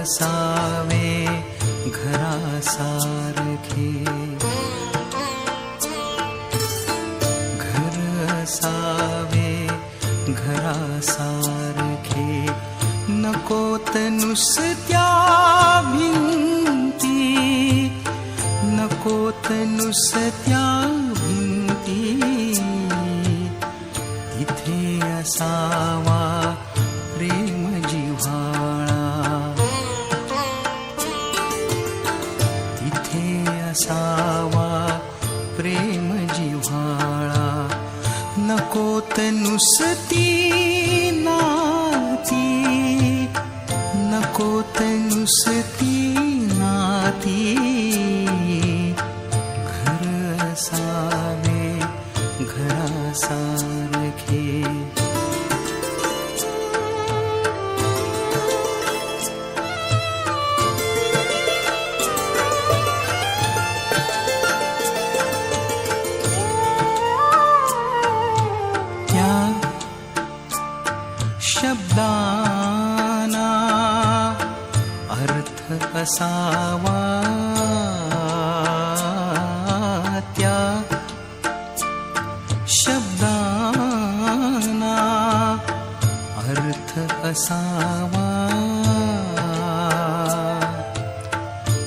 असावे घरासारखे। घर असावे घरासारखे नकोत नुसत्या भिंती। नकोत नुसत्या भिंती। इथे असावे मध्ये असावा प्रेम जिव्हाळा. नकोत नुसती नाती नकोत नुसती नाती. अर्थ असावा त्या शब्दाना अर्थ असावा.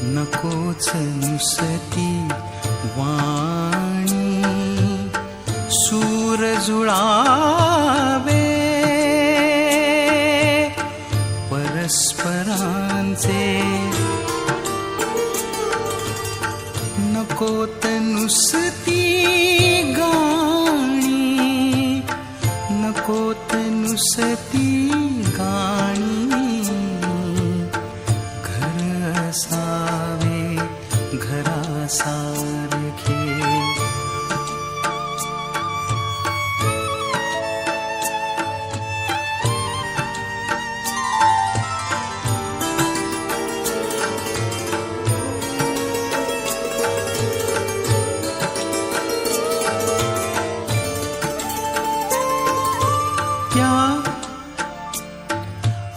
नकोच नुसती वाणी. सूर नकोत नुसती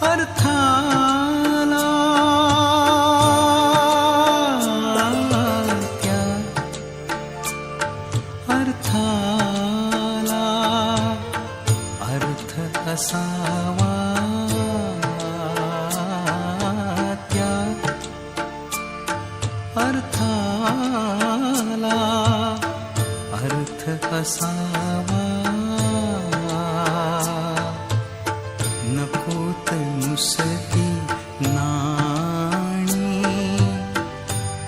अर्थाला त्या अर्थाला अर्थ असावा। त्या अर्थाला अर्थ असावा।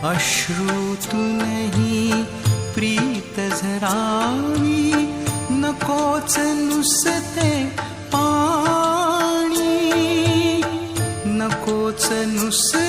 अश्रुतूनही प्रीत झरावी नकोच नुसते पाणी नकोच नुसते